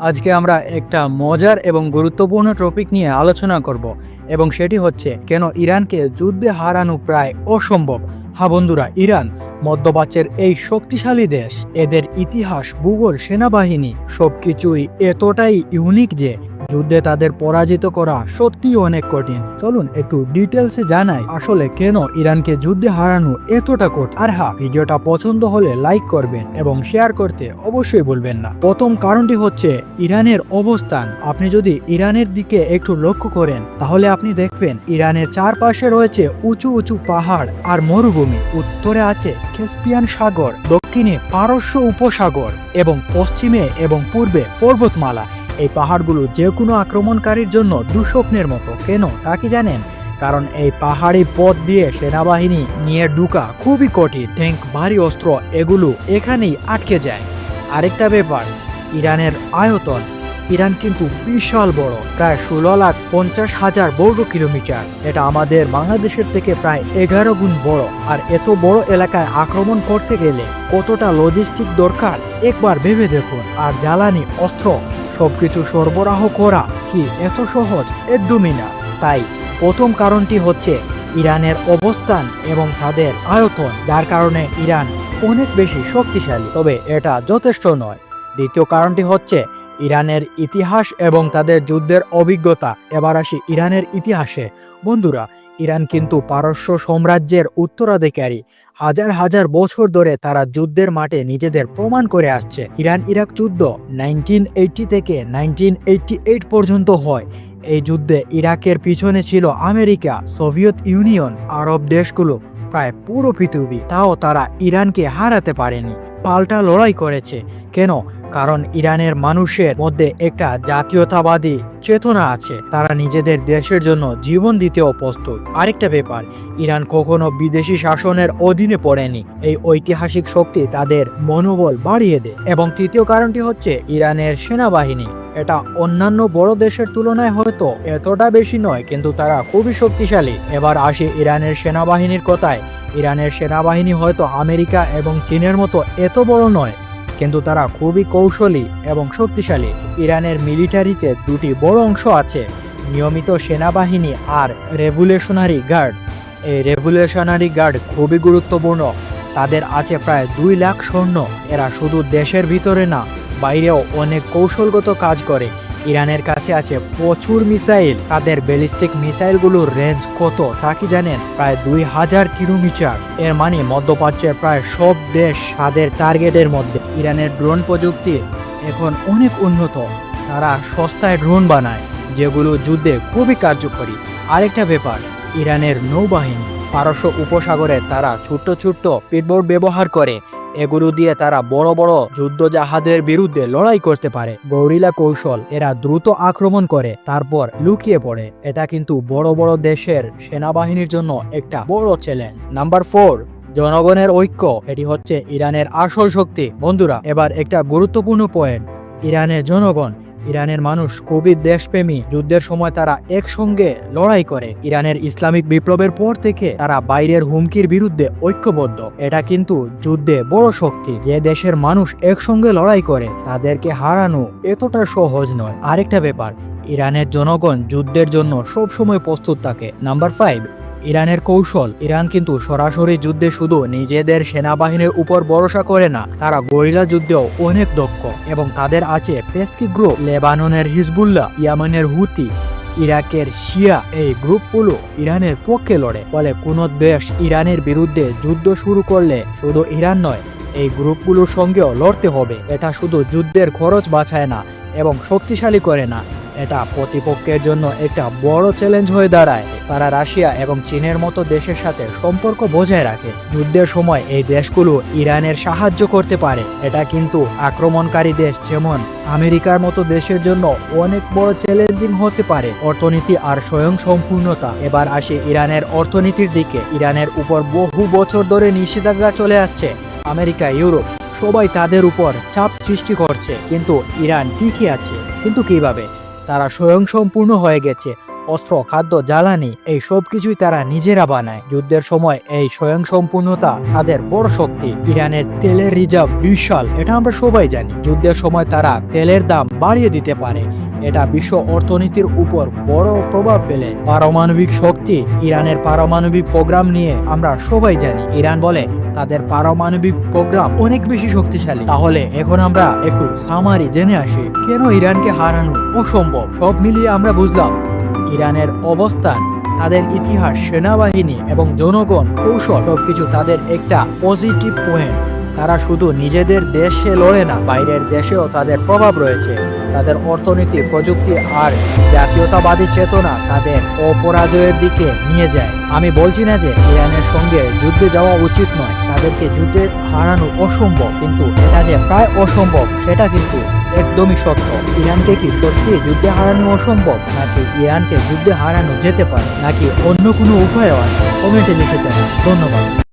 আজকে আমরা একটা মজার এবং গুরুত্বপূর্ণ টপিক নিয়ে আলোচনা করব এবং সেটি হচ্ছে, কেন ইরানকে যুদ্ধে হারানো প্রায় অসম্ভব? হ্যাঁ বন্ধুরা, ইরান মধ্যপ্রাচ্যের এই শক্তিশালী দেশ, এদের ইতিহাস, ভূগোল, সেনাবাহিনী সবকিছুই এতটাই ইউনিক যে যুদ্ধে তাদের পরাজিত করা সত্যি অনেক কঠিন। চলুন একটু ডিটেলসে জানাই আসলে কেন ইরানকে যুদ্ধে হারানো এতটা কঠিন। আর হ্যাঁ ভিডিওটা পছন্দ হলে লাইক করবেন এবং শেয়ার করতে অবশ্যই ভুলবেন না। প্রথম কারণটি হচ্ছে ইরানের অবস্থান। আপনি যদি ইরানের দিকে একটু লক্ষ্য করেন, তাহলে আপনি দেখবেন ইরানের চারপাশে রয়েছে উঁচু উঁচু পাহাড় আর মরুভূমি। উত্তরে আছে ক্যাসপিয়ান সাগর, দক্ষিণে পারস্য উপসাগর এবং পশ্চিমে এবং পূর্বে পর্বতমালা। এই পাহাড়গুলো যে কোনো আক্রমণকারীর জন্য দুঃস্বপ্নের মতো। কেন? তা কি জানেন? কারণ এই পাহাড়ি পথ দিয়ে সেনাবাহিনী নিয়ে ঢুকা খুবই কঠিন। ট্যাঙ্ক, ভারী অস্ত্র, এগুলো এখানেই আটকে যায়। আরেকটা ব্যাপার, ইরানের আয়তন। ইরান কিন্তু বিশাল বড়, প্রায় ষোলো লাখ পঞ্চাশ হাজার বর্গ কিলোমিটার। এটা আমাদের বাংলাদেশের থেকে প্রায় এগারো গুণ বড়। আর এত বড় এলাকায় আক্রমণ করতে গেলে কতটা লজিস্টিক দরকার? একবার ভেবে দেখুন। আর জ্বালানি, অস্ত্র সবকিছু সরবরাহ করা কি এত সহজ? একদমই না। তাই প্রথম কারণটি হচ্ছে ইরানের অবস্থান এবং তাদের আয়তন, যার কারণে ইরান অনেক বেশি শক্তিশালী। তবে এটা যথেষ্ট নয়। দ্বিতীয় কারণটি হচ্ছে ইরানের ইতিহাস এবং তাদের যুদ্ধের অভিজ্ঞতা। এবার আসি ইরানের ইতিহাসে। বন্ধুরা ইরান কিন্তু পারস্য সাম্রাজ্যের উত্তরাধিকারী। হাজার হাজার বছর ধরে তারা যুদ্ধের মাঠে নিজেদের প্রমাণ করে আসছে। ইরান ইরাক যুদ্ধ নাইনটিন থেকে নাইনটিন পর্যন্ত হয়। এই যুদ্ধে ইরাকের পিছনে ছিল আমেরিকা, সোভিয়েত ইউনিয়ন, আরব দেশগুলো, প্রায় পুরো পৃথিবী। তাও তারা ইরানকে হারাতে পারেনি। পাল্টা লড়াই করেছে। কেন? কারণ ইরানের মানুষের মধ্যে একটা জাতীয়তাবাদী চেতনা আছে। তারা নিজেদের দেশের জন্য জীবন দিতেও প্রস্তুত। আরেকটা ব্যাপার, ইরান কখনো বিদেশি শাসনের অধীনে পড়েনি। এই ঐতিহাসিক শক্তি তাদের মনোবল বাড়িয়ে দেয়। এবং তৃতীয় কারণটি হচ্ছে, ইরানের সেনাবাহিনী এটা অন্যান্য বড় দেশের তুলনায় হয়তো এতটা বেশি নয়, কিন্তু তারা খুবই শক্তিশালী। এবার আসে ইরানের সেনাবাহিনীর কথায়। ইরানের সেনাবাহিনী হয়তো আমেরিকা এবং চীনের মতো এত বড় নয়, কিন্তু তারা খুবই কৌশলী এবং শক্তিশালী। ইরানের মিলিটারিতে দুটি বড় অংশ আছে, নিয়মিত সেনাবাহিনী আর রেভুলেশনারি গার্ড। এই রেভুলেশনারি গার্ড খুবই গুরুত্বপূর্ণ। তাদের আছে প্রায় দুই লাখ সৈন্য। এরা শুধু দেশের ভিতরে না বাইরেও অনেক কৌশলগত কাজ করে। ইরানের কাছে আছে প্রচুর মিসাইল। তাদের ব্যালিস্টিক মিসাইলগুলোর রেঞ্জ কত তা কি জানেন? প্রায় দুই হাজার কিলোমিটার। এর মানে মধ্যপ্রাচ্যের প্রায় সব দেশ তাদের টার্গেটের মধ্যে। ইরানের ড্রোন প্রযুক্তি এখন অনেক উন্নত। তারা সস্তায় ড্রোন বানায়, যেগুলো যুদ্ধে খুবই কার্যকরী। আরেকটা ব্যাপার, ইরানের নৌবাহিনী, পারস্য উপসাগরে তারা ছোট্ট ছোট্ট পিটবোর্ড ব্যবহার করে। এগুলো দিয়ে তারা বড় বড় যুদ্ধ জাহাজের বিরুদ্ধে লড়াই করতে পারে। গৌরিলা কৌশল এরা দ্রুত আক্রমণ করে, তারপর লুকিয়ে পড়ে। এটা কিন্তু বড় বড় দেশের সেনাবাহিনীর জন্য একটা বড় চ্যালেঞ্জ নাম্বার ফোর জনগণের ঐক্য। এটি হচ্ছে ইরানের আসল শক্তি। বন্ধুরা, এবার একটা গুরুত্বপূর্ণ পয়েন্ট ইরানের জনগণ, ইরানের মানুষ খুবই দেশপ্রেমী। যুদ্ধের সময় তারা একসঙ্গে লড়াই করে। ইরানের ইসলামিক বিপ্লবের পর থেকে তারা বাইরের হুমকির বিরুদ্ধে ঐক্যবদ্ধ। এটা কিন্তু যুদ্ধে বড় শক্তি। যে দেশের মানুষ একসঙ্গে লড়াই করে, তাদেরকে হারানো এতটা সহজ নয়। আরেকটা ব্যাপার, ইরানের জনগণ যুদ্ধের জন্য সবসময় প্রস্তুত থাকে। নাম্বার ফাইভ ইরানের কৌশল, ইরান কিন্তু সরাসরি যুদ্ধে শুধু নিজেদের সেনাবাহিনীর উপর ভরসা করে না, তারা গরিলা যুদ্ধেও অনেক দক্ষ এবং তাদের আছে পেস্কি গ্রুপ, লেবাননের হিজবুল্লাহ, ইয়ামানের হুতি, ইরাকের শিয়া, এই গ্রুপগুলো ইরানের পক্ষে লড়ে। ফলে কোনো দেশ ইরানের বিরুদ্ধে যুদ্ধ শুরু করলে শুধু ইরান নয়, এই গ্রুপগুলোর সঙ্গেও লড়তে হবে। এটা শুধু যুদ্ধের খরচ বাঁচায় না এবং শক্তিশালী করে না। এটা প্রতিপক্ষের জন্য একটা বড় চ্যালেঞ্জ হয়ে দাঁড়ায়। তারা রাশিয়া এবং চীনের মতো দেশের সাথে সম্পর্ক বজায় রাখে। যুদ্ধের সময় এই দেশগুলো ইরানের সাহায্য করতে পারে। এটা কিন্তু আক্রমণকারী দেশ, যেমন আমেরিকার মতো দেশের জন্য অনেক বড় চ্যালেঞ্জিং হতে পারে। অর্থনীতি আর স্বয়ং সম্পূর্ণতা এবার আসে ইরানের অর্থনীতির দিকে। ইরানের উপর বহু বছর ধরে নিষেধাজ্ঞা চলে আসছে। আমেরিকা, ইউরোপ সবাই তাদের উপর চাপ সৃষ্টি করছে। কিন্তু ইরান ঠিকই আছে। কিন্তু কীভাবে? তারা স্বয়ংসম্পূর্ণ হয়ে গেছে। অস্ত্র, খাদ্য, জ্বালানি, এই সব কিছুই তারা নিজেরা বানায়। যুদ্ধের সময় এই স্বয়ংসম্পূর্ণতা তাদের বড় শক্তি। ইরানের তেলের রিজার্ভ বিশাল, এটা আমরা সবাই জানি। যুদ্ধের সময় তারা তেলের দাম বাড়িয়ে দিতে পারে। এটা বিশ্ব অর্থনীতির উপর বড় প্রভাব ফেলে। পারমাণবিক শক্তি, ইরানের পারমাণবিক প্রোগ্রাম নিয়ে আমরা সবাই জানি। ইরান বলে, তাদের পারমাণবিক প্রোগ্রাম অনেক বেশি শক্তিশালী। তাহলে এখন আমরা একটু সামারি জেনে আসি, কেন ইরানকে হারানো অসম্ভব? সব মিলিয়ে আমরা বুঝলাম ইরানের অবস্থান, তাদের ইতিহাস, সেনাবাহিনী এবং জনগণ, কৌশল সবকিছু তাদের একটা পজিটিভ পয়েন্ট তারা শুধু নিজেদের দেশে লড়ে না, বাইরের দেশেও তাদের প্রভাব রয়েছে। তাদের অর্থনীতি, প্রযুক্তি আর জাতীয়তাবাদী চেতনা তাদের অপরাজয়ের দিকে নিয়ে যায়। আমি বলছি না যে ইরানের সঙ্গে যুদ্ধে যাওয়া উচিত নয়, তাদেরকে যুদ্ধে হারানো অসম্ভব, কিন্তু এটা যে প্রায় অসম্ভব, সেটা কিন্তু একদমই সত্য। ইরানকে কি সত্যি যুদ্ধে হারানো অসম্ভব? নাকি ইরানকে যুদ্ধে হারানো যেতে পারে? নাকি অন্য কোনো উপায়ও আছে? কমেন্টে লিখে জানান। ধন্যবাদ।